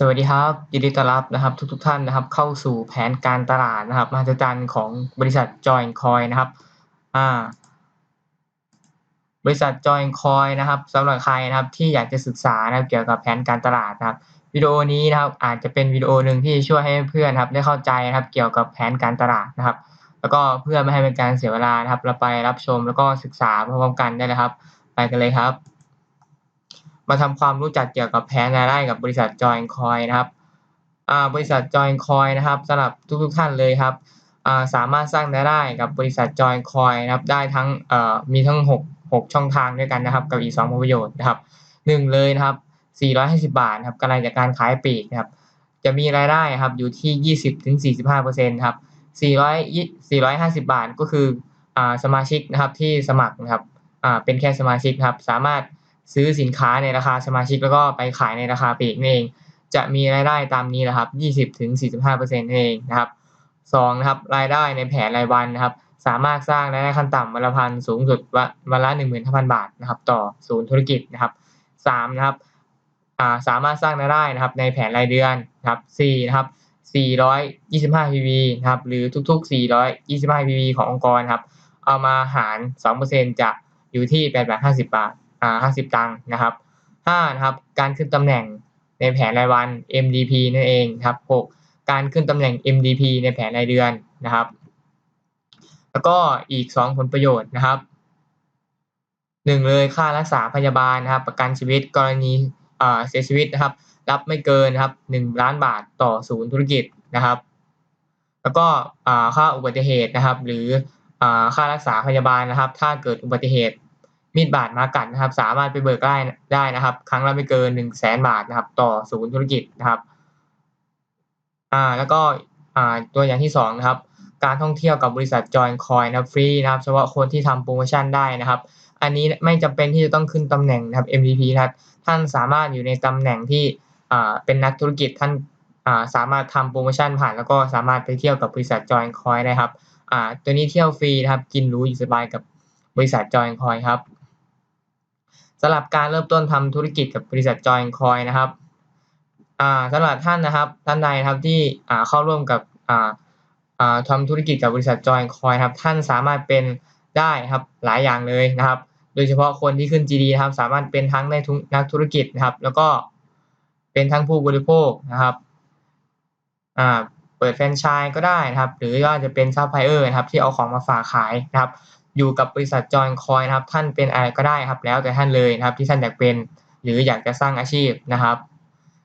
สวัสดีครับยินดีต้อนรับนะครับทุกทท่านนะครับ เข้าสู่แผนการตลาดนะครับมหัศจรรย์ของบริษัท Join Coin นะครับอ่าบริษัท Join Coin นะครับสำหรับใครนะครับที่อยากจะศึกษานะเกี่ยวกับแผนการตลาดนะครับวิดีโอนี้นะครับอาจจะเป็นวิดีโอหนึ่งที่ช่วยให้เพื่อนครับได้เข้าใจนะครับเกี่ยวกับแผนการตลาดนะครับ แล้วก็เพื่อไม่ให้เป็นการเสียเวลานะครับเราไปรับชมแล้วก็ศึกษาพร้อมกันได้เลยครับ ไปกันเลยครับ มาทำความรู้จักเกี่ยวกับแผนรายได้กับบริษัท Join Coin นะครับบริษัท Join Coin นะครับสำหรับทุกๆท่านเลยครับสามารถสร้างรายได้กับบริษัท Join Coin นะครับได้ทั้งมีทั้ง 6 6 ช่องทางด้วยกันนะครับ กับอีก2ผลประโยชน์นะครับ 1 เลยนะครับ 450 บาทครับกำไรจากการขายปีกนะครับจะมีรายได้ครับอยู่ที่ 20-45%ครับ400 450 บาทก็คือสมาชิกนะครับที่สมัครนะครับเป็นแค่สมาชิกครับสามารถ ซื้อสินค้าในราคาสมาชิกแล้วก็ไปขายในราคาปลีกนั่นเอง จะมีรายได้ตามนี้แหละครับ 20ถึง45%นั่นเองนะครับ2นะครับรายได้ในแผนรายวันนะครับ สามารถสร้างรายได้ขั้นต่ำวันละพันสูงสุดวันละ15,000บาทนะครับ ต่อศูนย์ธุรกิจนะครับ3นะครับสามารถสร้างรายได้นะครับ ในแผนรายเดือนนะครับ4นะครับ425 PV นะครับ หรือทุกๆ425 PV ขององค์กรครับ เอามาหาร2%จะอยู่ที่850บาท อ่า50 ตังค์นะครับ5นะครับการขึ้นตำแหน่งในแผนรายวัน MDP นั่นเองครับ6การขึ้นตำแหน่ง MDP ในแผนรายเดือนนะครับ แล้วก็อีก 2 ผลประโยชน์นะครับหนึ่งเลยค่ารักษาพยาบาลนะครับ ประกันชีวิตกรณีเสียชีวิตนะครับ รับไม่เกินนะครับ 1 ล้านบาทต่อศูนย์ธุรกิจนะครับ แล้วก็ค่าอุบัติเหตุนะครับ หรือค่ารักษาพยาบาลนะครับ ถ้าเกิดอุบัติเหตุ มีดบาดมากัดนะครับ สามารถไปเบิกได้ได้นะครับ ครั้งละไม่เกินหนึ่งแสนบาทนะครับ ต่อศูนย์ธุรกิจนะครับ อ่าแล้วก็อ่าตัวอย่างที่สองนะครับ การท่องเที่ยวกับบริษัท Join Coin นะฟรีนะครับเฉพาะคนที่ทำโปรโมชั่นได้นะครับ อันนี้ไม่จำเป็นที่จะต้องขึ้นตำแหน่งนะครับ MVP นะครับท่านสามารถอยู่ในตำแหน่งที่อ่าเป็นนักธุรกิจท่านอ่าสามารถทำโปรโมชั่นผ่าน แล้วก็สามารถไปเที่ยวกับบริษัท Join Coin ได้ครับอ่าตัวนี้เที่ยวฟรีนะครับ กินรู้อยู่สบายกับบริษัท Join Coin ครับ สำหรับการเริ่มต้นทำธุรกิจกับบริษัท Join Coin นะครับสำหรับท่านนะครับท่านใดครับที่เข้าร่วมกับทำธุรกิจกับบริษัท Join Coin ครับท่านสามารถเป็นได้ครับหลายอย่างเลยนะครับ โดยเฉพาะคนที่ขึ้น GD ครับสามารถเป็นทั้งในนักธุรกิจนะครับ แล้วก็เป็นทั้งผู้บริโภคนะครับเปิดแฟรนไชส์ก็ได้นะครับ หรือว่าจะเป็นซัพพลายเออร์นะครับที่เอาของมาฝากขายนะครับ อยู่กับบริษัทจอยคอยนะครับ ท่านเป็นอะไรก็ได้ครับ แล้วแต่ท่านเลยนะครับ ที่ท่านอยากเป็นหรืออยากจะสร้างอาชีพนะครับ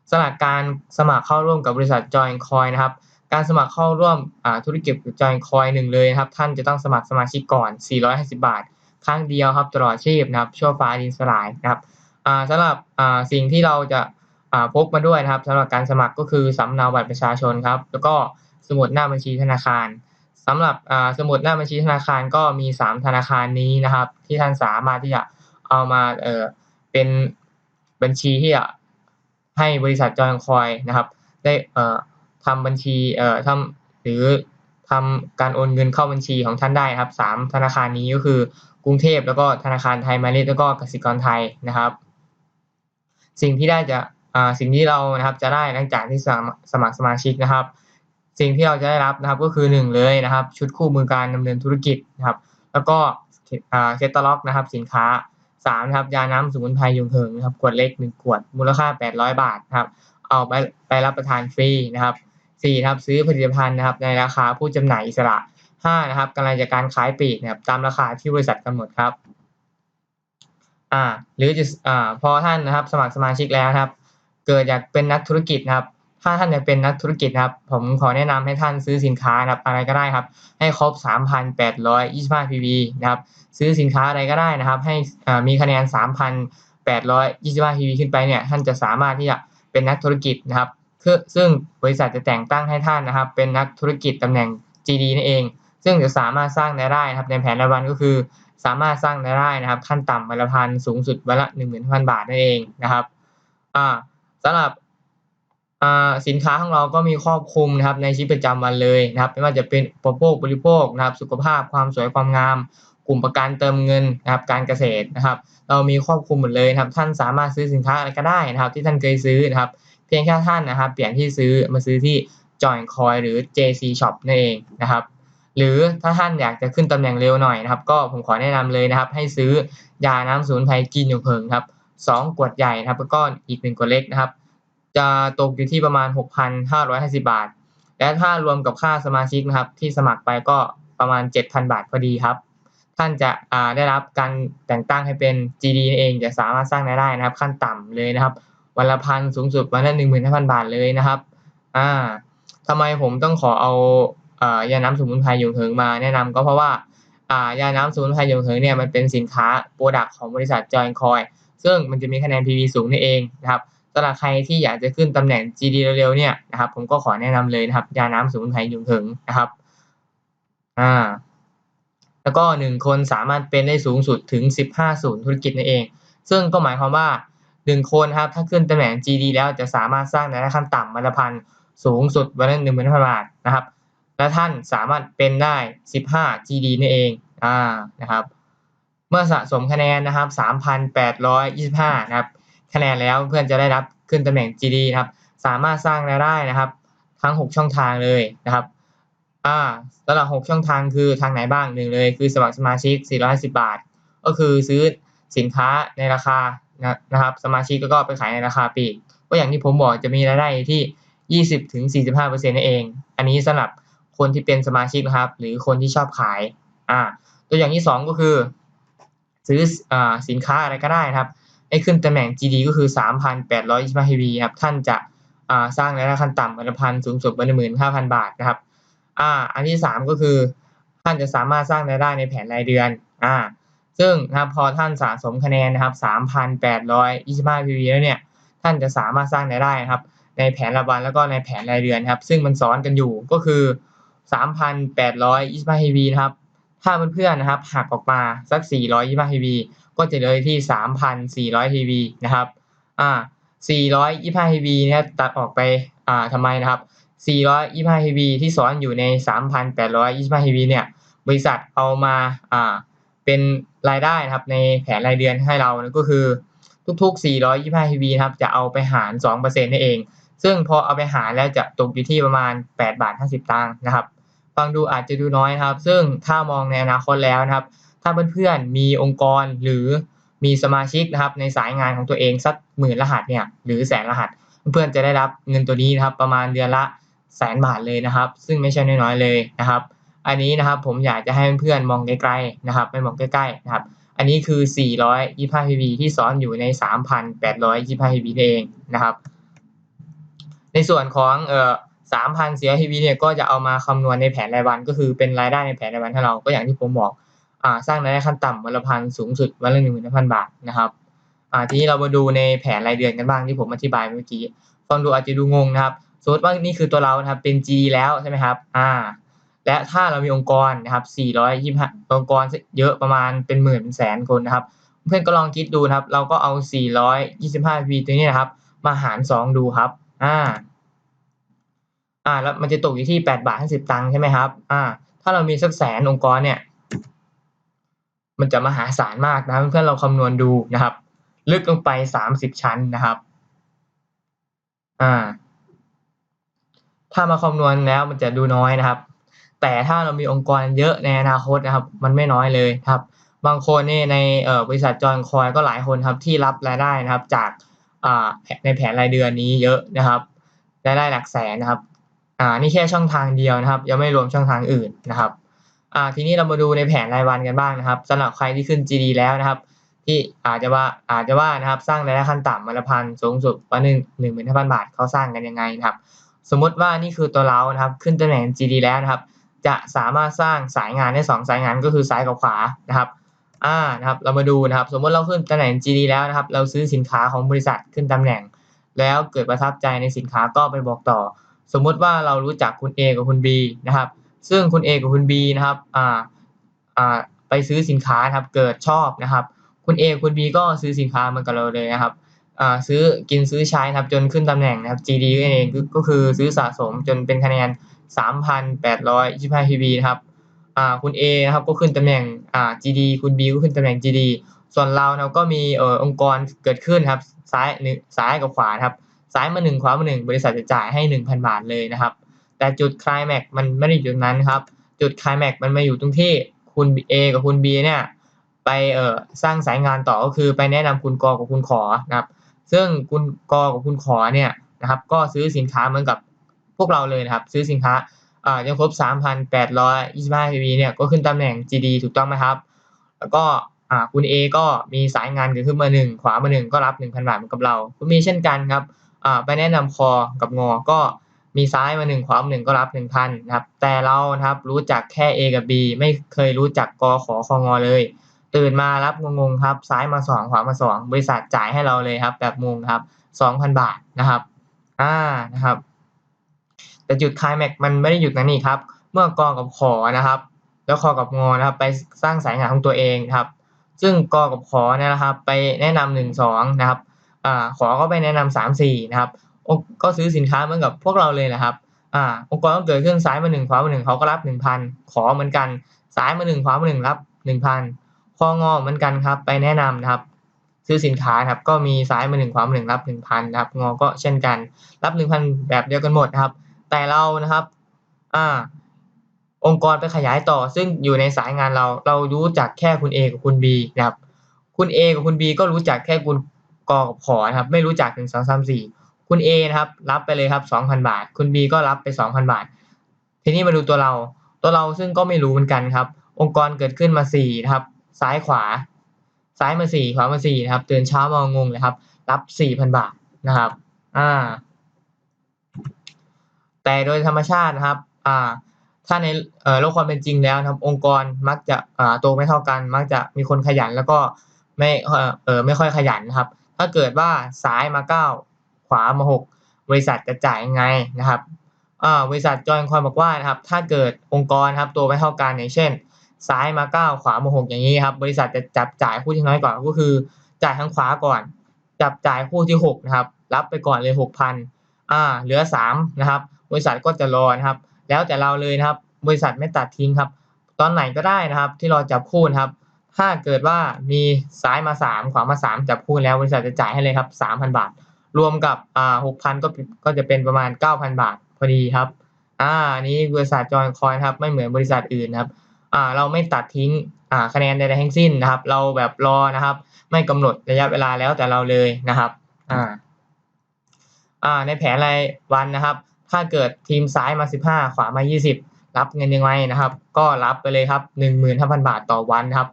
สำหรับการสมัครเข้าร่วมกับบริษัทจอยคอยนะครับ การสมัครเข้าร่วมธุรกิจจอยคอยหนึ่งเลยนะครับ ท่านจะต้องสมัครสมาชิกก่อน 450 บาท ครั้งเดียวครับตลอดชีพนะครับ ชั่วฟ้าดินสลายนะครับสำหรับสิ่งที่เราจะพกมาด้วยนะครับสำหรับการสมัครก็คือสำเนาบัตรประชาชนครับ แล้วก็สมุดหน้าบัญชีธนาคาร สำหรับสมุดหน้าบัญชีธนาคารก็มี 3 ธนาคารนี้นะครับ ที่ท่านสามารถที่จะเอามาเออเป็นบัญชีที่จะให้บริษัทจอยคอยนะครับ ได้เอ่อทำบัญชีเอ่อทำหรือทำการโอนเงินเข้าบัญชีของท่านได้ครับสามธนาคารนี้ก็คือกรุงเทพแล้วก็ธนาคารไทยมาเลแล้วก็กสิกรไทยนะครับ สิ่งที่ได้จะสิ่งที่เรานะครับจะได้หลังจากที่สมัครสมาชิกนะครับ สิ่งที่เราจะได้รับนะครับก็คือ 1 เลยนะครับ ชุดคู่มือการดำเนินธุรกิจนะครับ แล้วก็เซตล็อกนะครับ สินค้า3นะครับยาน้ำสมุนไพรยุงเหิงนะครับขวดเล็ก 1 ขวดมูลค่า 800 บาทนะครับ เอาไปไปรับประทานฟรีนะครับ4ครับซื้อผลิตภัณฑ์นะครับในราคาผู้จำหน่ายอิสระ5นะครับกำไรจากการขายปลีกนะครับตามราคาที่บริษัทกำหนดครับอ่าหรือจะอ่าพอท่านนะครับสมัครสมาชิกแล้วครับ เกิดอยากเป็นนักธุรกิจนะครับ ถ้าท่านอยากเป็นนักธุรกิจนะครับ ผมขอแนะนำให้ท่านซื้อสินค้านะครับ อะไรก็ได้ครับ ให้ครบ 3,825 PV นะครับ ซื้อสินค้าอะไรก็ได้นะครับ ให้มีคะแนน 3,825 PV ขึ้นไปเนี่ย ท่านจะสามารถที่จะเป็นนักธุรกิจนะครับคือซึ่งบริษัทจะแต่งตั้งให้ท่านนะครับ เป็นนักธุรกิจตำแหน่ง GD นั่นเอง ซึ่งจะสามารถสร้างรายได้ครับในแผนรายวันก็คือ สามารถสร้างรายได้นะครับ ขั้นต่ำวันละพันสูงสุดวันละ15,000 บาทนั่นเองนะครับอ่าสำหรับ สินค้าของเราก็มีครอบคลุมนะครับในชีวิตประจำวันเลยนะครับไม่ว่าจะเป็นอุปโภคบริโภคนะครับ สุขภาพความสวยความงาม กลุ่มประกันเติมเงินนะครับการเกษตรนะครับ เรามีครอบคลุมหมดเลยนะครับ ท่านสามารถซื้อสินค้าอะไรก็ได้นะครับ ที่ท่านเคยซื้อนะครับ เพียงแค่ท่านนะครับ เปลี่ยนที่ซื้อมาซื้อที่ Join Coin หรือ JC Shop นั่นเองนะครับหรือถ้าท่านอยากจะขึ้นตำแหน่งเร็วหน่อยนะครับ ก็ผมขอแนะนำเลยนะครับ ให้ซื้อยาน้ำสมุนไพรกินอยู่เพิงครับสองขวดใหญ่นะครับแล้วก็อีกหนึ่งขวดเล็กนะครับ จะตกอยู่ที่ประมาณ 6,550 บาท และถ้ารวมกับค่าสมาชิกนะครับ ที่สมัครไปก็ประมาณ 7,000 บาทพอดีครับ ท่านจะได้รับการแต่งตั้งให้เป็น GD นั่นเองจะสามารถสร้างรายได้นะครับ ขั้นต่ำเลยนะครับ วันละพันสูงสุดวันละ15,000 บาทเลยนะครับอ่าทำไมผมต้องขอเอาอายาน้ำสมุนไพรหยงเหิงมาแนะนำก็เพราะว่าอ่ายาน้ำสมุนไพรหยงเหิงเนี่ยมันเป็นสินค้าโปรดักของบริษัท Join Coin ซึ่งมันจะมีคะแนน PV สูงนั่เองนะครับ สำหรับใครที่อยากจะขึ้นตำแหน่ง GD เร็วๆเนี่ยนะครับ ผมก็ขอแนะนำเลยนะครับ ยาน้ำสมุนไพรหยงเหิงนะครับอ่าแล้วก็หนึ่งคนสามารถเป็นได้สูงสุดถึง 15 ศูนย์ธุรกิจนั่นเอง ซึ่งก็หมายความว่าหนึ่งคนครับถ้าขึ้นตำแหน่ง GD แล้วจะสามารถสร้างรายได้ขั้นต่ำวันละพันสูงสุดวันละหนึ่งหมื่นบาทนะครับ และท่านสามารถเป็นได้ 15 GD นั่นเองอ่านะครับ เมื่อสะสมคะแนนนะครับ 3,825 นะครับ คะแนนแล้วเพื่อนจะได้รับขึ้นตำแหน่ง GD นะครับ สามารถสร้างรายได้นะครับ ทั้ง 6 ช่องทางเลยนะครับอ่าสำหรับ 6 ช่องทางคือทางไหนบ้างหนึ่งเลย คือสมัครสมาชิก 450 บาท ก็คือซื้อสินค้าในราคานะครับสมาชิกก็ไปขายในราคาปีกก็อย่างที่ผมบอกจะมีรายได้ที่ 20ถึง45%นั่นเอง อันนี้สำหรับคนที่เป็นสมาชิกนะครับ หรือคนที่ชอบขายอ่าตัวอย่างที่ 2 ก็คือ ซื้ออสินค้าอะไรก็ได้นะครับ ให้ขึ้นตำแหน่ง GD ก็คือ 3,825 PV ครับ ท่านจะสร้างรายได้ขั้นต่ำวันละพันสูงสุดวันละหมื่นห้าพันบาทนะครับอ่าอันที่สามก็คือ ท่านจะสามารถสร้างรายได้ในแผนรายเดือนอ่าซึ่งนะครับพอท่านสะสมคะแนนนะครับ 3,825 PV แล้วเนี่ย ท่านจะสามารถสร้างรายได้นะครับ ในแผนรายวันแล้วก็ในแผนรายเดือนครับ ซึ่งมันซ้อนกันอยู่ก็คือ 3,825 PV นะครับ ถ้าเพื่อนๆนะครับหักออกมาสัก 425 PV ก็จะเหลือที่ 3,400 PV นะครับอ่า425 PV นะครับตัดออกไปอ่าทำไมนะครับ 425 PV ที่ซ้อนอยู่ใน 3,825 PV เนี่ยบริษัทเอามาอ่าเป็นรายได้นะครับในแผนรายเดือนให้เราก็คือทุกๆ 425 PV นะครับจะเอาไปหาร 2%นั่นเอง ซึ่งพอเอาไปหารแล้วจะตกอยู่ที่ประมาณ 8 บาท 50 ตังค์นะครับ ฟังดูอาจจะดูน้อยนะครับ ซึ่งถ้ามองในอนาคตแล้วนะครับ ถ้าเพื่อนๆมีองค์กรหรือมีสมาชิกนะครับในสายงานของตัวเองสักหมื่นรหัสเนี่ยหรือแสนรหัส เพื่อนๆจะได้รับเงินตัวนี้นะครับประมาณเดือนละแสนบาทเลยนะครับ ซึ่งไม่ใช่น้อยๆเลยนะครับ อันนี้นะครับผมอยากจะให้เพื่อนๆมองไกลๆนะครับไม่มองใกล้ๆนะครับ อันนี้คือ 425 PV ที่ซ้อนอยู่ใน 3,825 PV เองนะครับ ในส่วนของเอ่อ3,400 PV เนี่ยก็จะเอามาคำนวณในแผนรายวันก็คือเป็นรายได้ในแผนรายวันให้เราก็อย่างที่ผมบอก สร้างรายได้ขั้นต่ำวันละพันสูงสุดวันละ15,000บาทนะครับทีนี้เรามาดูในแผนรายเดือนกันบ้างที่ผมอธิบายเมื่อกี้ฟังดูอาจจะดูงงนะครับสมมติว่านี่คือตัวเรานะครับเป็น G แล้วใช่ไหมครับอ่าและถ้าเรามีองค์กรนะครับ 425 องค์กรเยอะประมาณเป็นหมื่นเป็นแสนคนนะครับ เพื่อนก็ลองคิดดูนะครับ เราก็เอา 425 p ตัวนี้นะครับ มาหาร 2 ดูครับ อ่า อ่า แล้วมันจะตกอยู่ที่ 8 บาท 50 ตังค์ใช่ไหมครับ อ่า ถ้าเรามีสักแสนองค์กรเนี่ย มันจะมหาศาลมากนะเพื่อนเราคำนวณดูนะครับ ลึกลงไป 30 ชั้นนะครับอ่าถ้ามาคำนวณแล้วมันจะดูน้อยนะครับ แต่ถ้าเรามีองค์กรเยอะในอนาคตนะครับ มันไม่น้อยเลยครับ บางคนนี่ในบริษัทจอยคอยก็หลายคนครับที่รับรายได้นะครับ จากในแผนรายเดือนนี้เยอะนะครับรายได้หลักแสนนะครับ อ่านี่แค่ช่องทางเดียวนะครับ ยังไม่รวมช่องทางอื่นนะครับ อ่าทีนี้เรามาดูในแผนรายวันกันบ้างนะครับสำหรับใครที่ขึ้น GD แล้วนะครับ ที่อาจจะว่าอาจจะว่านะครับสร้างรายได้ขั้นต่ำวันละพันสูงสุดวันหนึ่งหนึ่งหมื่นห้าพันบาทเขาสร้างกันยังไงนะครับ สมมติว่านี่คือตัวเรานะครับขึ้นตำแหน่ง GD แล้วนะครับ จะสามารถสร้างสายงานได้2สายงานก็คือซ้ายกับขวานะครับอ่านะครับเรามาดูนะครับ สมมติเราขึ้นตำแหน่ง GD แล้วนะครับ เราซื้อสินค้าของบริษัทขึ้นตำแหน่ง แล้วเกิดประทับใจในสินค้าก็ไปบอกต่อ สมมติว่าเรารู้จักคุณ A กับคุณ B นะครับ ซึ่งคุณ A กับคุณ B นะครับอ่าอ่าไปซื้อสินค้าครับเกิดชอบนะครับ คุณ A คุณ B ก็ซื้อสินค้าเหมือนกับเราเลยนะครับอ่าซื้อกินซื้อใช้นะครับจนขึ้นตำแหน่งนะครับ GD นั่นเองก็คือซื้อสะสมจนเป็นคะแนน 3,825 PV นะครับอ่าคุณ A นะครับก็ขึ้นตำแหน่งอ่า GD คุณ B ก็ขึ้นตำแหน่ง GD ส่วนเราเราก็มีเอ่อองค์กรเกิดขึ้นครับซ้ายหนึ่งซ้ายกับขวาครับซ้ายมาหนึ่งขวามาหนึ่งบริษัทจะจ่ายให้หนึ่งพันบาทเลยนะครับ แต่จุดคลายแม็กมันไม่ได้อยู่ตรงนั้นครับ จุดคลายแม็กมันมาอยู่ตรงที่คุณ A กับคุณ B เนี่ยไปเอ่อสร้างสายงานต่อก็คือไปแนะนำคุณกอกับคุณขอนะครับ ซึ่งคุณกอกับคุณขอเนี่ยนะครับ ก็ซื้อสินค้าเหมือนกับพวกเราเลยนะครับ ซื้อสินค้าอ่ายังครบ 3,825 PV เนี่ยก็ขึ้นตำแหน่ง GD ถูกต้องไหมครับ แล้วก็อ่าคุณ A ก็มีสายงานเกิดขึ้นมาหนึ่งขวามาหนึ่งก็รับ 1,000 บาทเหมือนกับเรา คุณมีเช่นกันครับอ่าไปแนะนำคอกับงอก็ มีซ้ายมาหนึ่งขวามหนึ่งก็รับ1,000นะครับ แต่เรานะครับรู้จักแค่ A กับ B ไม่เคยรู้จักกอขอคองอเลย ตื่นมารับงงๆครับ ซ้ายมาสองขวามาสองบริษัทจ่ายให้เราเลยครับ แบบงงครับสองพันบาทนะครับอ่านะครับ แต่จุดคลายแม็กมันไม่ได้หยุดนั้นนี่ครับ เมื่อกอกับขอนะครับ แล้วคอกับงอนะครับ ไปสร้างสายงานของตัวเองครับ ซึ่งกอกับขอเนี่ยนะครับ ไปแนะนำหนึ่งสองนะครับอ่าขอก็ไปแนะนำสามสี่นะครับ ก็ซื้อสินค้าเหมือนกับพวกเราเลยนะครับอ่าองค์กรก็เกิดขึ้นซ้ายมาหนึ่งขวามาหนึ่งเขาก็รับหนึ่งพันขอเหมือนกันซ้ายมาหนึ่งขวามาหนึ่งรับหนึ่งพันคองอเหมือนกันครับ ไปแนะนำนะครับ ซื้อสินค้าครับก็มีซ้ายมาหนึ่งขวามาหนึ่งรับหนึ่งพันนะครับงอก็เช่นกัน รับหนึ่งพันแบบเดียวกันหมดนะครับ แต่เรานะครับอ่าองค์กรไปขยายต่อ ซึ่งอยู่ในสายงานเราเรารู้จักแค่คุณ A กับคุณ B นะครับ คุณ A กับคุณ B ก็รู้จักแค่คุณกอกับขอนะครับ ไม่รู้จักถึงสองสามสี่ คุณ A นะครับรับไปเลยครับสองพันบาท คุณ B ก็รับไปสองพันบาท ทีนี้มาดูตัวเรา ตัวเราซึ่งก็ไม่รู้เหมือนกันครับ องค์กรเกิดขึ้นมาสี่นะครับ ซ้ายขวา ซ้ายมาสี่ขวามาสี่นะครับตื่นเช้ามางงเลยครับ รับสี่พันบาทนะครับ อ่า แต่โดยธรรมชาตินะครับ อ่า ถ้าในโลกความเป็นจริงแล้วนะครับ องค์กรมักจะอ่าโตไม่เท่ากัน มักจะมีคนขยันแล้วก็ไม่เออไม่ค่อยขยันนะครับ ถ้าเกิดว่าซ้ายมาเก้า ขวามาหกบริษัทจะจ่ายยังไงนะครับบริษัทจอยคอยบอกว่านะครับถ้าเกิดองค์กรครับโตไม่เท่ากันอย่างเช่น ซ้ายมาเก้าขวามาหกอย่างนี้ครับบริษัทจะจับจ่ายคู่ที่น้อยกว่าก็คือ จ่ายทางขวาก่อน จับจ่ายคู่ที่หกนะครับรับไปก่อนเลยหกพันอ่าเหลือสามนะครับบริษัทก็จะรอนะครับ แล้วแต่เราเลยนะครับ บริษัทไม่ตัดทิ้งครับ ตอนไหนก็ได้นะครับ ที่เราจับคู่นะครับ ถ้าเกิดว่ามีซ้ายมาสามขวามาสามจับคู่แล้วบริษัทจะจ่ายให้เลยครับสามพันบาท รวมกับอ่าหกพันก็ก็จะเป็นประมาณเก้าพันบาทพอดีครับอ่านี้บริษัทจอยคอยครับไม่เหมือนบริษัทอื่นครับอ่าเราไม่ตัดทิ้งอ่าคะแนนใดๆทั้งสิ้นนะครับ เราแบบรอนะครับ ไม่กำหนดระยะเวลาแล้วแต่เราเลยนะครับอ่าอ่าในแผนรายวันนะครับ ถ้าเกิดทีมซ้ายมาสิบห้าขวามายี่สิบรับเงินยังไงนะครับ ก็รับไปเลยครับหนึ่งหมื่นห้าพันบาทต่อวันครับ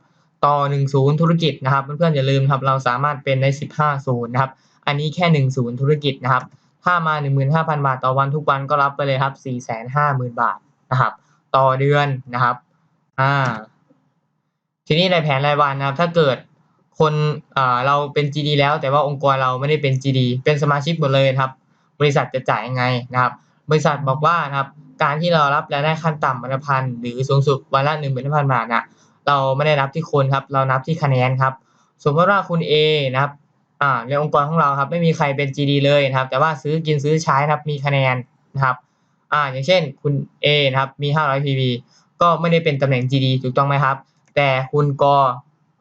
ต่อหนึ่งศูนย์ธุรกิจนะครับ เพื่อนๆอย่าลืมครับ เราสามารถเป็นได้สิบห้าศูนย์นะครับ อันนี้แค่หนึ่งศูนย์ธุรกิจนะครับ ถ้ามาหนึ่งหมื่นห้าพันบาทต่อวันทุกวันก็รับไปเลยครับสี่แสนห้าหมื่นบาทนะครับ ต่อเดือนนะครับอ่าทีนี้ในแผนรายวันนะครับ ถ้าเกิดคนอ่าเราเป็น GD แล้วแต่ว่าองค์กรเราไม่ได้เป็น GD เป็นสมาชิกหมดเลยครับ บริษัทจะจ่ายยังไงนะครับ บริษัทบอกว่านะครับการที่เรารับรายได้ขั้นต่ำวันละพันหรือสูงสุดวันละหนึ่งหมื่นพันบาทนะเราไม่ได้นับที่คนครับ เรานับที่คะแนนครับ สมมติว่าคุณ A นะครับ อ่าในองค์กรของเราครับไม่มีใครเป็น GD เลยนะครับ แต่ว่าซื้อกินซื้อใช้นะครับมีคะแนนนะครับอ่าอย่างเช่นคุณ A นะครับมี 500 PV ก็ไม่ได้เป็นตำแหน่ง GD ถูกต้องไหมครับ แต่คุณก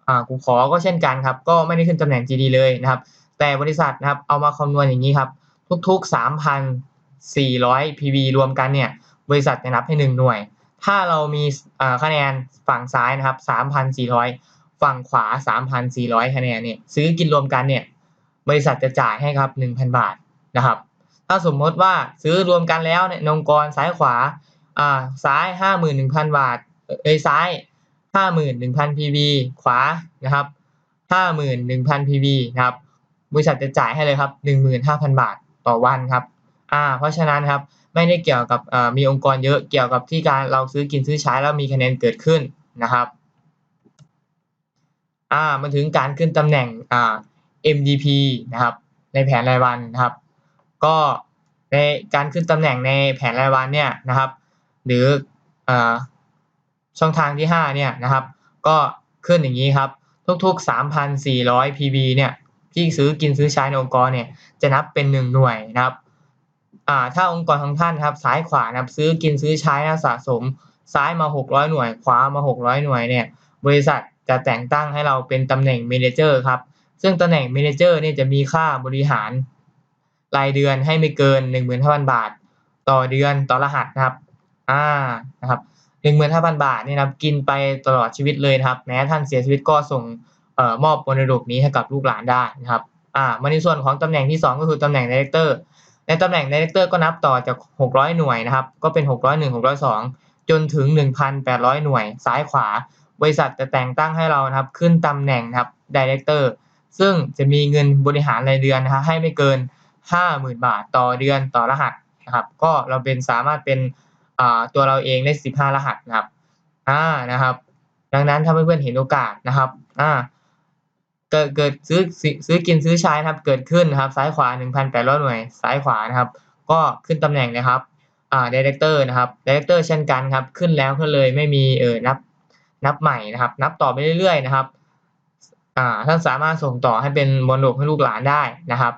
อ่ากูขอก็เช่นกันครับ ก็ไม่ได้ขึ้นตำแหน่ง GD เลยนะครับ แต่บริษัทนะครับเอามาคำนวณอย่างนี้ครับ ทุกๆ 3,400 PV รวมกันเนี่ยบริษัทจะนับให้ 1 หน่วย ถ้าเรามีอ่าคะแนนฝั่งซ้ายนะครับ3,400 ฝั่งขวา 3,400 คะแนนเนี่ยซื้อกินรวมกันเนี่ยบริษัทจะจ่ายให้ครับ 1,000 บาทนะครับ ถ้าสมมติว่าซื้อรวมกันแล้วเนี่ยองค์กรซ้ายขวาอ่าซ้าย 51,000 บาทเอ้ยซ้าย 51,000 PV ขวานะครับ 51,000 PV นะครับบริษัทจะจ่ายให้เลยครับ 15,000 บาทต่อวันครับอ่าเพราะฉะนั้นครับไม่ได้เกี่ยวกับอ่ามีองค์กรเยอะเกี่ยวกับที่การเราซื้อกินซื้อใช้แล้วมีคะแนนเกิดขึ้นนะครับ อ่ามาถึงการขึ้นตำแหน่งอ่า MDP นะครับ ในแผนรายวันนะครับ ก็ในการขึ้นตำแหน่งในแผนรายวันเนี่ยนะครับ หรืออ่าช่องทางที่ 5 เนี่ยนะครับ ก็ขึ้นอย่างนี้ครับ ทุกๆ 3,400 PV เนี่ยที่ซื้อกินซื้อใช้ในองค์กรเนี่ยจะนับเป็น 1 หน่วยนะครับอ่าถ้าองค์กรของท่านครับซ้ายขวานะครับซื้อกินซื้อใช้นะสะสม ซ้ายมา 600 หน่วย ขวามา 600 หน่วยเนี่ยบริษัท จะแต่งตั้งให้เราเป็นตำแหน่ง Manager ครับ ซึ่งตำแหน่ง Manager เนี่ยจะมีค่าบริหาร รายเดือนให้ไม่เกิน 15,000 บาท ต่อเดือนต่อรหัสนะครับ อ่า นะครับ15,000 บาทเนี่ยนะครับกินไปตลอดชีวิตเลยครับ แม้ท่านเสียชีวิตก็ส่งเอ่อมอบมรดกนี้ให้กับลูกหลานได้นะครับ อ่า มาในส่วนของตำแหน่งที่ 2 ก็คือตำแหน่ง Director ในตำแหน่ง Director ก็นับต่อจาก 600 หน่วยนะครับ ก็เป็น 601 602 จนถึง 1,800 หน่วย ซ้ายขวา บริษัทจะแต่งตั้งให้เรานะครับขึ้นตำแหน่งนะครับ Director ซึ่งจะมีเงินบริหารรายเดือนนะครับให้ไม่เกิน 50,000 บาทต่อเดือนต่อรหัสนะครับ ก็เราเป็นสามารถเป็นตัวเราเองได้ 15 รหัสนะครับอ่านะครับ ดังนั้นถ้าเพื่อนๆเห็นโอกาสนะครับอ่าเกิดเกิดซื้อซื้อกินซื้อใช้นะครับเกิดขึ้นนะครับซ้ายขวา 1,800 หน่วยซ้ายขวานะครับก็ขึ้นตำแหน่งเลยครับ อ่า Director นะครับ Director เช่นกันครับ ขึ้นแล้วขึ้นเลยไม่มีเออนับ นับใหม่นะครับ นับต่อไปเรื่อยๆนะครับอ่าท่านสามารถส่งต่อให้เป็นมรดกให้ลูกหลานได้นะครับ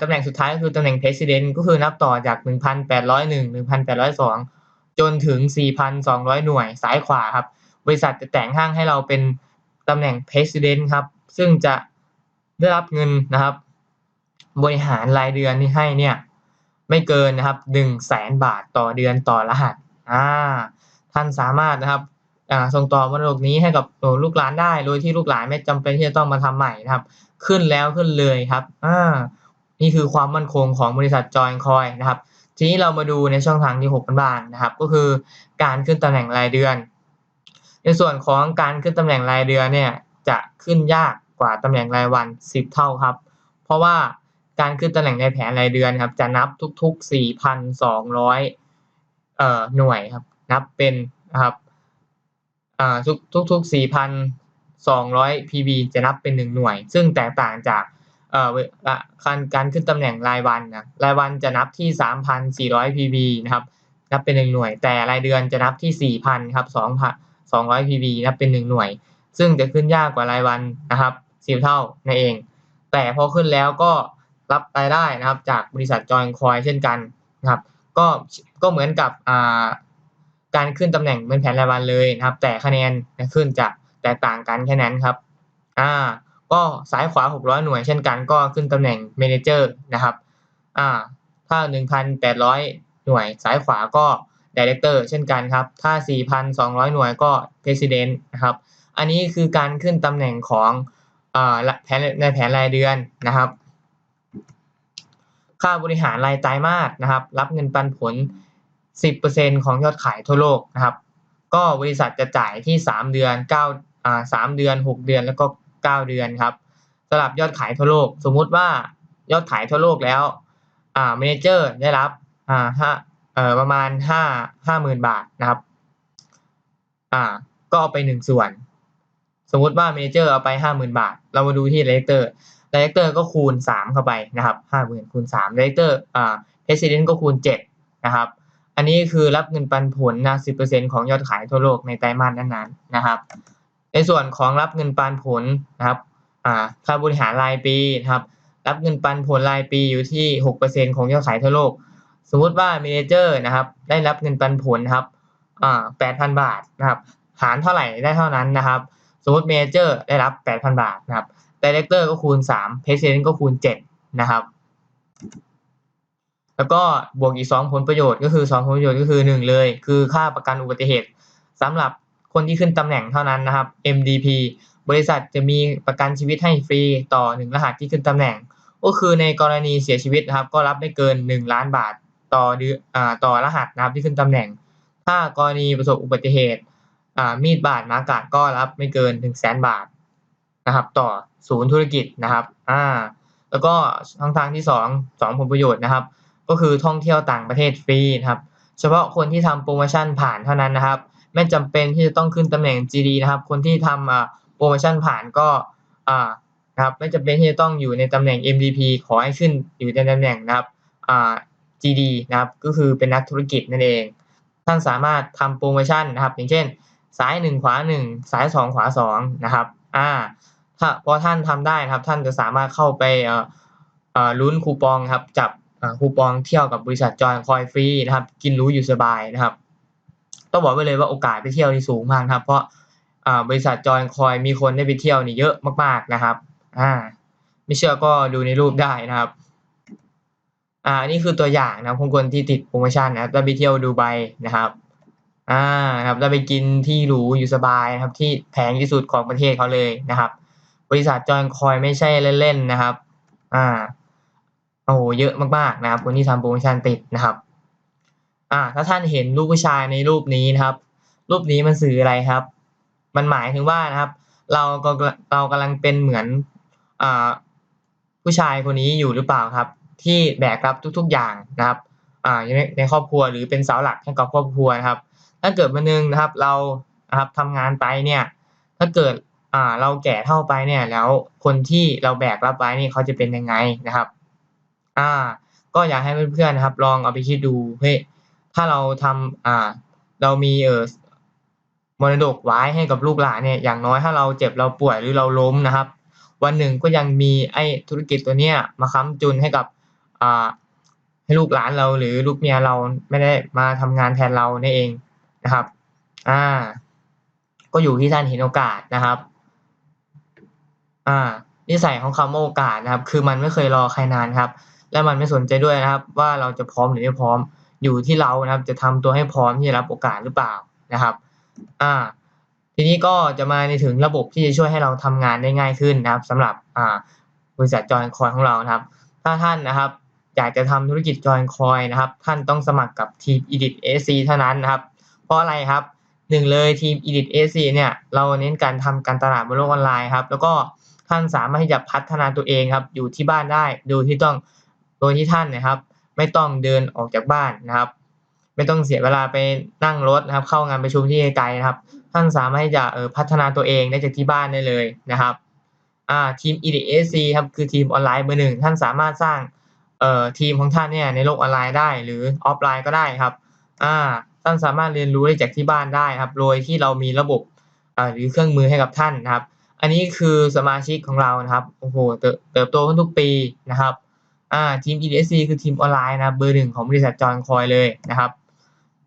ตำแหน่งสุดท้ายก็คือตำแหน่ง President ก็คือนับต่อจาก 1,801 1,802 จนถึง 4,200 หน่วยซ้ายขวาครับ บริษัทจะแต่งตั้งให้เราเป็นตำแหน่ง President ครับ ซึ่งจะได้รับเงินนะครับ บริหารรายเดือนที่ให้เนี่ย ไม่เกินนะครับ100,000บาทต่อเดือนต่อรหัสอ่า ท่านสามารถนะครับส่งต่อมรดกนี้ให้กับลูกหลานได้ โดยที่ลูกหลานไม่จำเป็นที่จะต้องมาทำใหม่นะครับ ขึ้นแล้วขึ้นเลยครับอานี่คือความมั่นคงของบริษัท Joint Coin นะครับ ทีนี้เรามาดูในช่องทางที่6กันบ้างนะครับ ก็คือการขึ้นตำแหน่งรายเดือน ในส่วนของการขึ้นตำแหน่งรายเดือนเนี่ยจะขึ้นยากกว่าตำแหน่งรายวัน 10 เท่าครับ เพราะว่าการขึ้นตำแหน่งในแผนรายเดือนครับ จะนับทุกๆ 4,200เอ่อหน่วยครับ นับเป็นนะครับอ่าทุกทุกๆ4,200 PB จะนับเป็น 1 หน่วย ซึ่งแตกต่างจากการการขึ้นตำแหน่งรายวันนะรายวันจะนับที่ 3,400 PB นะครับนับเป็น 1 หน่วย แต่รายเดือนจะนับที่ 4,000ครับ2,200 PB นับเป็น 1 หน่วย ซึ่งจะขึ้นยากกว่ารายวันนะครับ10 เท่านั่นเอง แต่พอขึ้นแล้วก็รับรายได้นะครับจากบริษัท Joint Coin เช่นกันนะครับก็ก็เหมือนกับอ่า การขึ้นตำแหน่งเป็นแผนรายวันเลยนะครับ แต่คะแนนจะขึ้นจะแตกต่างกันแค่นั้นครับอ่าก็ซ้ายขวา 600 หน่วยเช่นกันก็ขึ้นตำแหน่ง Manager นะครับอ่าถ้า 1,800 หน่วยซ้ายขวาก็ Director เช่นกันครับ ถ้า 4,200 หน่วยก็ President นะครับ อันนี้คือการขึ้นตำแหน่งของอ่าแผนในแผนรายเดือนนะครับ ค่าบริหารรายไตรมาสนะครับ รับเงินปันผล 10%ของยอดขายทั่วโลกนะครับ ก็บริษัทจะจ่ายที่ 3 เดือน9อ่า3เดือน 6 เดือนแล้วก็ 9 เดือนครับสำหรับยอดขายทั่วโลก สมมุติว่ายอดขายทั่วโลกแล้วอ่า Manager ได้รับอ่าห้าเอ่อประมาณ5 50,000บาทนะครับอ่าก็เอาไป1ส่วน สมมุติว่า Manager เอาไป50,000บาท เรามาดูที่ Director Director ก็คูณ3เข้าไปนะครับ50,000คูณ3 Director อ่า President ก็คูณ7นะครับ อันนี้คือรับเงินปันผลนะ10%ของยอดขายทั่วโลกในไตรมาสนั้นๆนะครับ ในส่วนของรับเงินปันผลนะครับอ่าค่าบริหารรายปีนะครับ รับเงินปันผลรายปีอยู่ที่ 6%ของยอดขายทั่วโลก สมมุติว่า Manager นะครับ ได้รับเงินปันผลครับอ่า8,000บาทนะครับ หารเท่าไหร่ได้เท่านั้นนะครับ สมมติ Manager ได้รับ8,000บาทนะครับ Director ก็คูณ3 President ก็คูณ7นะครับ แล้วก็บวกอีก2ผลประโยชน์ก็คือ2ผลประโยชน์ก็คือ1เลย คือค่าประกันอุบัติเหตุสำหรับคนที่ขึ้นตำแหน่งเท่านั้นนะครับ MDP บริษัทจะมีประกันชีวิตให้ฟรีต่อ1รหัสที่ขึ้นตำแหน่ง ก็คือในกรณีเสียชีวิตนะครับ ก็รับไม่เกิน1,000,000บาทต่อเดือนอ่าต่อรหัสนะครับที่ขึ้นตำแหน่ง ถ้ากรณีประสบอุบัติเหตุอ่ามีดบาดมากัดก็รับไม่เกิน100,000บาทนะครับ ต่อศูนย์ธุรกิจนะครับอาแล้วก็ช่องทางที่2 2ผลประโยชน์นะครับ ก็คือท่องเที่ยวต่างประเทศฟรีนะครับ เฉพาะคนที่ทำโพรโมชั่นผ่านเท่านั้นนะครับ ไม่จำเป็นที่จะต้องขึ้นตำแหน่ง GD นะครับ คนที่ทำโพรโมชั่นผ่านก็นะครับไม่จำเป็นที่จะต้องอยู่ในตำแหน่ง MDP ขอให้ขึ้นอยู่ในตำแหน่งนะครับ GD นะครับ ก็คือเป็นนักธุรกิจนั่นเอง ท่านสามารถทำโพรโมชั่นนะครับ อย่างเช่นซ้าย 1 ขวา1ซ้าย 2 ขวา 2 นะครับอาถ้าพอท่านทำได้นะครับ ท่านจะสามารถเข้าไปลุ้นคูปองครับจับ คูปองเที่ยวกับบริษัท Joint Coin ฟรีนะครับ กินหรูอยู่สบายนะครับ ต้องบอกไว้เลยว่าโอกาสไปเที่ยวนี่สูงมากครับ เพราะบริษัท Joint Coin มีคนได้ไปเที่ยวนี่เยอะมากๆนะครับ อ่า ไม่เชื่อก็ดูในรูปได้นะครับ อ่านนี้คือตัวอย่างนะครับของคนที่ติดโพรโมชั่นนะครับได้ไปเที่ยวดูไบนะครับ อ่านะครับได้ไปกินที่หรูอยู่สบายนะครับ ที่แพงที่สุดของประเทศเขาเลยนะครับ บริษัทจอยคอยไม่ใช่เล่นๆนะครับ อ่า โอ้โหเยอะมากๆนะครับคนที่ทำโปรโมชั่นติดนะครับ อ่า ถ้าท่านเห็นรูปผู้ชายในรูปนี้นะครับ รูปนี้มันสื่ออะไรครับ มันหมายถึงว่านะครับ เราก็เรากำลังเป็นเหมือนอ่าผู้ชายคนนี้อยู่หรือเปล่าครับ ที่แบกรับทุก ๆ อย่างนะครับ อ่าในในครอบครัวหรือเป็นเสาหลักให้กับครอบครัวนะครับ ถ้าเกิดวันหนึ่งนะครับ เรานะครับทำงานไปเนี่ย ถ้าเกิดอ่าเราแก่เท่าไปเนี่ย แล้วคนที่เราแบกรับไว้นี่เขาจะเป็นยังไงนะครับ อ่า ก็อยากให้เพื่อนๆนะครับ ลองเอาไปคิดดูเฮ้ยถ้าเราทำอ่า เรามีเอ่อมรดกไว้ให้กับลูกหลานเนี่ยอย่างน้อยถ้าเราเจ็บเราป่วยหรือเราล้มนะครับ วันหนึ่งก็ยังมีไอ้ธุรกิจตัวเนี้ยมาค้ำจุนให้กับอ่าให้ลูกหลานเราหรือลูกเมียเราไม่ได้มาทำงานแทนเรานั่เองนะครับ อ่า ก็อยู่ที่ท่านเห็นโอกาสนะครับ อ่านิสัยของคำว่าโอกาสนะครับ คือมันไม่เคยรอใครนานครับ และมันไม่สนใจด้วยนะครับ ว่าเราจะพร้อมหรือไม่พร้อมอยู่ที่เรานะครับ จะทำตัวให้พร้อมที่จะรับโอกาสหรือเปล่านะครับอ่าทีนี้ก็จะมาในถึงระบบที่จะช่วยให้เราทำงานได้ง่ายขึ้นนะครับสำหรับอ่าบริษัทจอยคอยของเรานะครับ ถ้าท่านนะครับอยากจะทำธุรกิจจอยคอยนะครับ ท่านต้องสมัครกับทีม Edit AC เท่านั้นนะครับ เพราะอะไรครับหนึ่งเลยทีม Edit AC เนี่ยเราเน้นการทำการตลาดบนโลกออนไลน์ครับ แล้วก็ท่านสามารถที่จะพัฒนาตัวเองครับ อยู่ที่บ้านได้ โดยที่ต้อง โดยที่ท่านนะครับ ไม่ต้องเดินออกจากบ้านนะครับ ไม่ต้องเสียเวลาไปนั่งรถนะครับ เข้างานประชุมที่ไกลนะครับ ท่านสามารถที่จะเออพัฒนาตัวเองได้จากที่บ้านได้เลยนะครับอ่าทีม EDSC ครับคือทีมออนไลน์เบอร์หนึ่งท่านสามารถสร้างเอ่อทีมของท่านเนี่ยในโลกออนไลน์ได้หรือออฟไลน์ก็ได้ครับอ่าท่านสามารถเรียนรู้ได้จากที่บ้านได้ครับโดยที่เรามีระบบอ่าหรือเครื่องมือให้กับท่านนะครับ อันนี้คือสมาชิกของเรานะครับโอ้โหเติบโตขึ้นทุกปีนะครับ อ่าทีม EDSC คือทีมออนไลน์นะเบอร์หนึ่งของบริษัทจอยคอยเลยนะครับ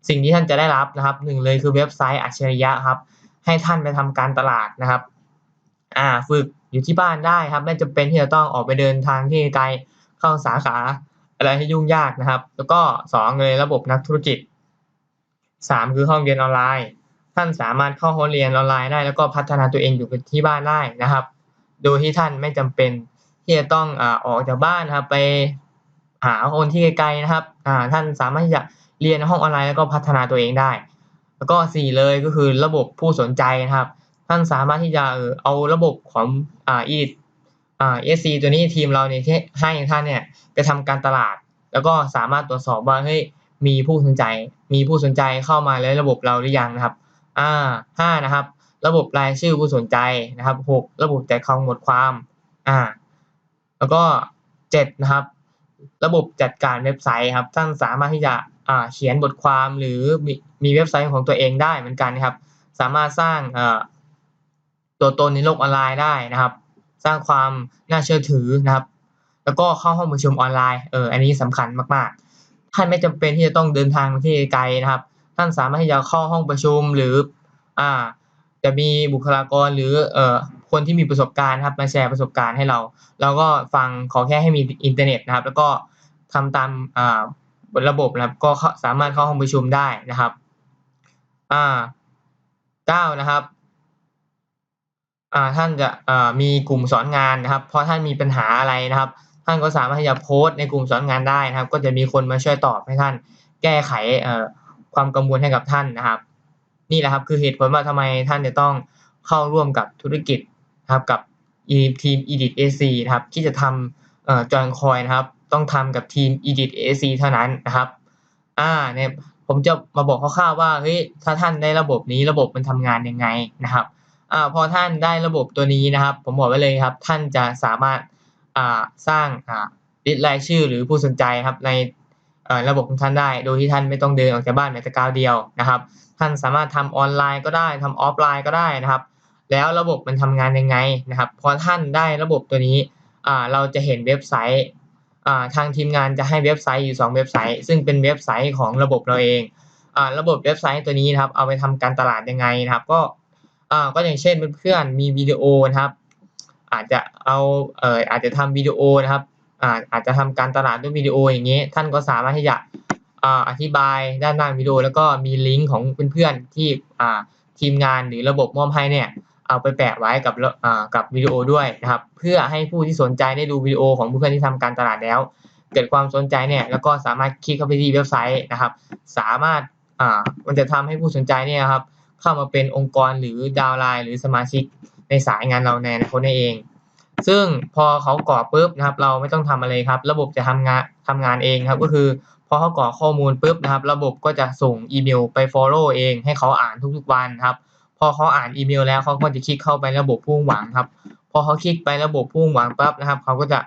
สิ่งที่ท่านจะได้รับนะครับหนึ่งเลยคือเว็บไซต์อัจฉริยะครับ ให้ท่านไปทำการตลาดนะครับอ่าฝึกอยู่ที่บ้านได้ครับ ไม่จำเป็นที่จะต้องออกไปเดินทางที่ไกลเข้าสาขาอะไรให้ยุ่งยากนะครับ แล้วก็สองเลยระบบนักธุรกิจสามคือห้องเรียนออนไลน์ ท่านสามารถเข้าห้องเรียนออนไลน์ได้ แล้วก็พัฒนาตัวเองอยู่ที่บ้านได้นะครับ โดยที่ท่านไม่จำเป็น ที่จะต้องอ่าออกจากบ้านนะครับไปหาคนที่ไกลๆนะครับอ่าท่านสามารถที่จะเรียนในห้องออนไลน์แล้วก็พัฒนาตัวเองได้ แล้วก็สี่เลยก็คือระบบผู้สนใจนะครับ ท่านสามารถที่จะเอาระบบของอ่าอีอ่า SC ตัวนี้ทีมเราเนี่ยที่ให้ท่านเนี่ยไปทำการตลาด แล้วก็สามารถตรวจสอบว่าเฮ้ยมีผู้สนใจ มีผู้สนใจเข้ามาในระบบเราหรือยังนะครับอ่าห้านะครับ ระบบรายชื่อผู้สนใจนะครับหกระบบแจกของหมดความอ่า แล้วก็เจ็ดนะครับ ระบบจัดการเว็บไซต์ครับท่านสามารถที่จะเขียนบทความหรือมีมีเว็บไซต์ของตัวเองได้เหมือนกันนะครับ สามารถสร้างตัวตนในโลกออนไลน์ได้นะครับ สร้างความน่าเชื่อถือนะครับ แล้วก็เข้าห้องประชุมออนไลน์เอออันนี้สำคัญมากๆ ท่านไม่จำเป็นที่จะต้องเดินทางไปที่ไกลนะครับ ท่านสามารถที่จะเข้าห้องประชุมหรืออ่าจะมีบุคลากรหรือเอ่อ คนที่มีประสบการณ์ครับมาแชร์ประสบการณ์ให้เรา เราก็ฟังขอแค่ให้มีอินเทอร์เน็ตนะครับ แล้วก็ทำตามระบบนะครับ ก็สามารถเข้าห้องประชุมได้นะครับอ่าเก้านะครับอ่าท่านจะอ่ามีกลุ่มสอนงานนะครับ เพราะท่านมีปัญหาอะไรนะครับ ท่านก็สามารถที่จะโพสต์ในกลุ่มสอนงานได้นะครับ ก็จะมีคนมาช่วยตอบให้ท่าน แก้ไขเอ่อความกังวลให้กับท่านนะครับ นี่แหละครับคือเหตุผลว่าทำไมท่านจะต้องเข้าร่วมกับธุรกิจ นะครับกับทีม Edit AC นะครับที่จะทำจอยคอยนะครับ ต้องทำกับทีม Edit AC เท่านั้นนะครับอ่าเนี่ยผมจะมาบอกคร่าวๆว่าเฮ้ยถ้าท่านได้ระบบนี้ระบบมันทำงานยังไงนะครับอ่าพอท่านได้ระบบตัวนี้นะครับ ผมบอกไว้เลยครับ ท่านจะสามารถอ่าสร้างอ่าลิสต์รายชื่อหรือผู้สนใจครับในระบบของท่านได้ โดยที่ท่านไม่ต้องเดินออกจากบ้านแม้แต่ก้าวเดียวนะครับ ท่านสามารถทำออนไลน์ก็ได้ทำออฟไลน์ก็ได้นะครับ แล้วระบบมันทำงานยังไงนะครับพอท่านได้ระบบตัวนี้เราจะเห็นเว็บไซต์ทางทีมงานจะให้เว็บไซต์อยู่ 2 เว็บไซต์ ซึ่งเป็นเว็บไซต์ของระบบเราเองอระบบเว็บไซต์ตัวนี้นะครับเอาไปทำการตลาดยังไงนะครับ ก็ก็อย่างเช่นเพื่อนๆมีวิดีโอนะครับ อาจจะเอาเอออาจจะทำวิดีโอนะครับอาอาจจะทำการตลาดด้วยวิดีโออย่างนี้ ท่านก็สามารถที่จะอธิบายด้านล่างวิดีโอ แล้วก็มีลิงก์ของเพื่อนๆที่ทีมงานหรือระบบมอบให้เนี่ย เอาไปแปะไว้กับกับวิดีโอด้วยนะครับ เพื่อให้ผู้ที่สนใจได้ดูวิดีโอของเพื่อนที่ทำการตลาดแล้ว เกิดความสนใจเนี่ยแล้วก็สามารถคลิกเข้าไปที่เว็บไซต์นะครับ สามารถอ่ามันจะทำให้ผู้สนใจเนี่ยครับ เข้ามาเป็นองค์กรหรือดาวไลน์หรือสมาชิกในสายงานเราในอนาคตนั่นเอง ซึ่งพอเขากรอปุ๊บนะครับ เราไม่ต้องทำอะไรครับ ระบบจะทำงานทำงานเองครับก็คือพอเขากรอข้อมูลปุ๊บนะครับ ระบบก็จะส่งอีเมลไป follow เอง ให้เขาอ่านทุกๆวันครับ พอเขาอ่านอีเมลแล้วเขาก็จะคลิกเข้าไประบบผู้หวังครับ พอเขาคลิกไประบบผู้หวังปั๊บนะครับเขาก็จะ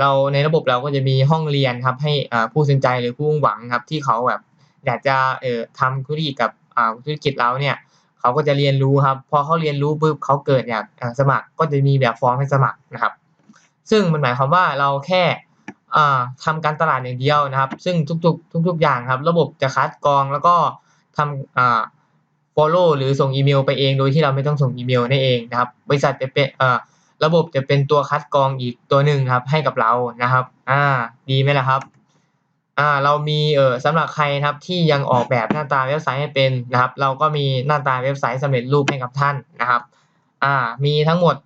เราในระบบเราก็จะมีห้องเรียนครับให้ผู้สนใจหรือผู้หวังครับที่เขาแบบอยากจะเอ่อทำธุรกิจกับธุรกิจเราเนี่ยเขาก็จะเรียนรู้ครับ พอเขาเรียนรู้ปุ๊บเขาเกิดอยากสมัครก็จะมีแบบฟอร์มให้สมัครนะครับ ซึ่งมันหมายความว่าเราแค่อ่าทำการตลาดอย่างเดียวนะครับ ซึ่งทุกๆ ทุก ๆ อย่างครับ ระบบจะคัดกรองแล้วก็ทำ follow หรือส่งอีเมลไปเองโดยที่เราไม่ต้องส่งอีเมลนั่นเองนะครับ บริษัทจะเป็นอ่าระบบจะเป็นตัวคัดกรองอีกตัวหนึ่งครับให้กับเรานะครับ อ่า ดีไหมล่ะครับ อ่า เรามีเอ่อสำหรับใครนะครับที่ยังออกแบบหน้าตาเว็บไซต์ให้เป็นนะครับ เราก็มีหน้าตาเว็บไซต์สำเร็จรูปให้กับท่านนะครับ อ่า มีทั้งหมด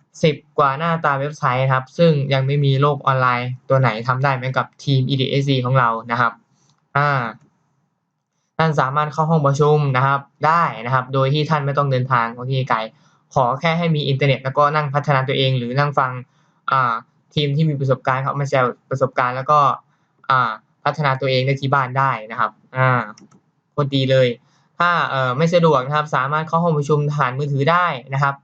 10 กว่าหน้าตาเว็บไซต์ครับ ซึ่งยังไม่มีโลกออนไลน์ตัวไหนทำได้เหมือนกับทีม EDSC ของเรานะครับ อ่า ท่านสามารถเข้าห้องประชุมนะครับได้นะครับ โดยที่ท่านไม่ต้องเดินทางไปที่ไกล ขอแค่ให้มีอินเทอร์เน็ตแล้วก็นั่งพัฒนาตัวเอง หรือนั่งฟังทีมที่มีประสบการณ์เขามาแชร์ประสบการณ์แล้วก็พัฒนาตัวเองได้ที่บ้านได้นะครับอ่าโคตรดีเลย ถ้าไม่สะดวกนะครับ สามารถเข้าห้องประชุมผ่านมือถือได้นะครับ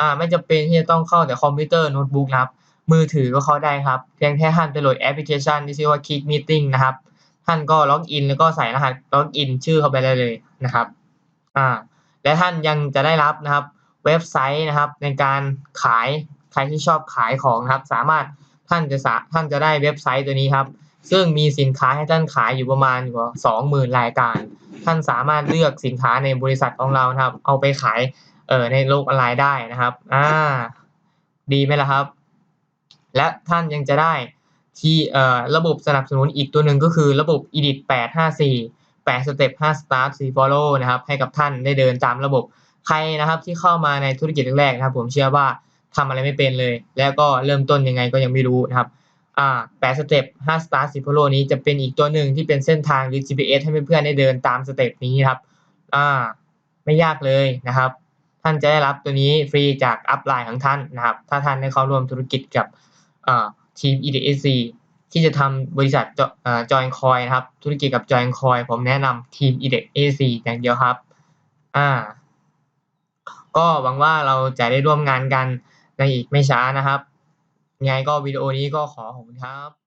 อ่าไม่จำเป็นที่จะต้องเข้าแต่คอมพิวเตอร์โน้ตบุ๊กนะครับ มือถือก็เข้าได้ครับ เพียงแค่ท่านไปโหลดแอปพลิเคชันที่ชื่อว่า Kick Meeting นะครับ ท่านก็ล็อกอินแล้วก็ใส่รหัสล็อกอินชื่อเข้าไปได้เลยนะครับอ่าและท่านยังจะได้รับนะครับเว็บไซต์นะครับในการขายใครที่ชอบขายของนะครับสามารถท่านจะสาท่านจะได้เว็บไซต์ตัวนี้ครับ ซึ่งมีสินค้าให้ท่านขายอยู่ประมาณกว่าสองหมื่นรายการ ท่านสามารถเลือกสินค้าในบริษัทของเรานะครับ เอาไปขายเอ่อในโลกออนไลน์ได้นะครับอ่าดีไหมล่ะครับ และท่านยังจะได้ ที่เอ่อระบบสนับสนุนอีกตัวหนึ่งก็คือระบบ edit 854 8 step 5 start 4 follow นะครับให้กับท่านได้เดินตามระบบใครนะครับที่เข้ามาในธุรกิจแรกๆนะครับ ผมเชื่อว่าทำอะไรไม่เป็นเลย แล้วก็เริ่มต้นยังไงก็ยังไม่รู้นะครับอ่า8สเต็ป5 start 10 follow นี้จะเป็นอีกตัวหนึ่งที่เป็นเส้นทางหรือ GPS ให้เพื่อนๆได้เดินตามสเต็ปนี้ครับอ่าไม่ยากเลยนะครับ ท่านจะได้รับตัวนี้ฟรีจากอัพไลน์ของท่านนะครับ ถ้าท่านได้เข้าร่วมธุรกิจกับอ่า ทีม EDSC ที่จะทำบริษัทจอยคอยนะครับ ธุรกิจกับจอยคอยผมแนะนำทีม EDSC อย่างเดียวครับ อ่า ก็หวังว่าเราจะได้ร่วมงานกันในอีกไม่ช้านะครับยังไงก็วิดีโอนี้ก็ขอขอบคุณครับ